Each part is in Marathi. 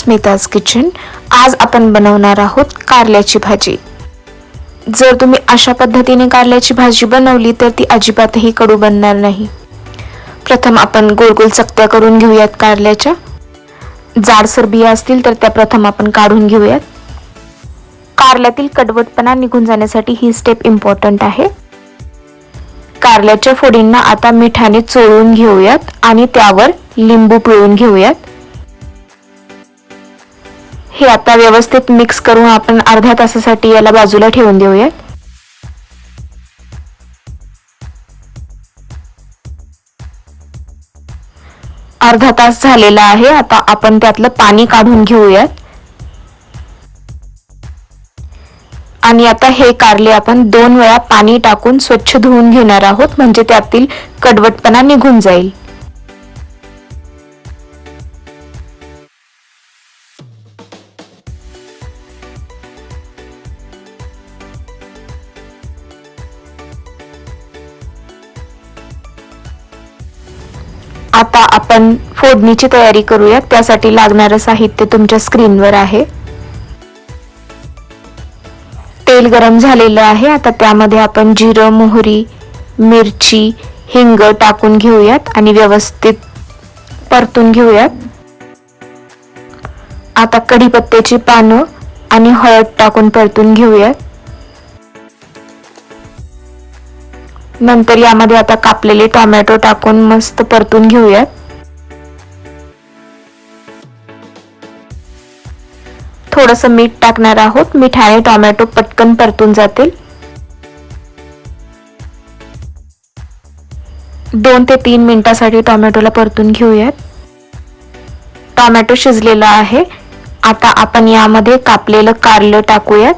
स्मिताज किचन. आज आपण बनवणार आहोत कारल्याची भाजी. जर तुम्ही अशा पद्धतीने कारल्याची भाजी बनवली तर ती अजिबातही कडू बनणार नाही. प्रथम आपण गोल गोल चकत्या करून घेऊयात कारल्याच्या. जाडसर बिया असतील तर त्या प्रथम आपण काढून घेऊयात. कारल्यातील कडवटपणा निघून जाण्यासाठी ही स्टेप इम्पॉर्टंट आहे. कारल्याच्या फोडींना आता मिठाने चोळून घेऊयात आणि त्यावर लिंबू पिळून घेऊयात. हे आता व्यवस्थित मिक्स करून आपण अर्ध्या तासासाठी याला बाजूला ठेवून देऊयात. अर्धा तास झालेला आहे आता आपण त्यातलं पाणी काढून घेऊयात. आणि आता हे कारले आपण दोन वेळा पाणी टाकून स्वच्छ धुवून घेणार आहोत म्हणजे त्यातील कडवटपणा निघून जाईल. आता आपण फोडणीची तयारी करूयात. त्यासाठी लागणारं साहित्य तुमच्या स्क्रीनवर आहे. तेल गरम झालेलं आहे. आता त्यामध्ये आपण जिरं मोहरी मिरची हिंग टाकून घेऊयात आणि व्यवस्थित परतून घेऊयात. आता कढीपत्त्याची पानं आणि हळद टाकून परतून घेऊयात. नंतर यामध्ये आता कापलेले टोमॅटो टाकून मस्त परतून घेऊयात. थोडस मीठ टाकणार आहोत. मिठाने टोमॅटो पटकन परतून जातील. दोन ते तीन मिनिटासाठी टोमॅटोला परतून घेऊयात. टोमॅटो शिजलेला आहे. आता आपण यामध्ये कापलेलं कारलं टाकूयात.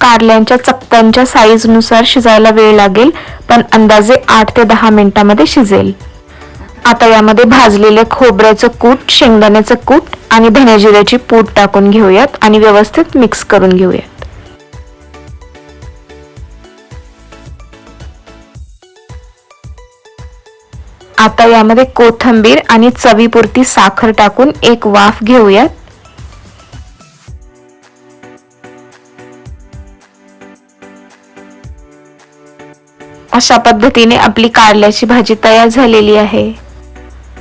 कारल्यांच्या चपट्यांच्या साईजनुसार शिजायला वेळ लागेल पण अंदाजे आठ ते दहा मिनिटांमध्ये शिजेल. आता यामध्ये भाजलेले खोबऱ्याचं कूट शेंगदाण्याचं कूट आणि धनेजिऱ्याची पूड टाकून घेऊयात आणि व्यवस्थित मिक्स करून घेऊयात. आता यामध्ये कोथंबीर आणि चवीपुरती साखर टाकून एक वाफ घेऊयात. अशा पद्धतीने आपली कारल्याची भाजी तयार झालेली आहे.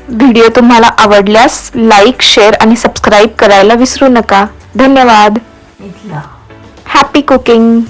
व्हिडिओ तुम्हाला आवडल्यास लाईक शेअर आणि सबस्क्राईब करायला विसरू नका. धन्यवाद. Happy cooking.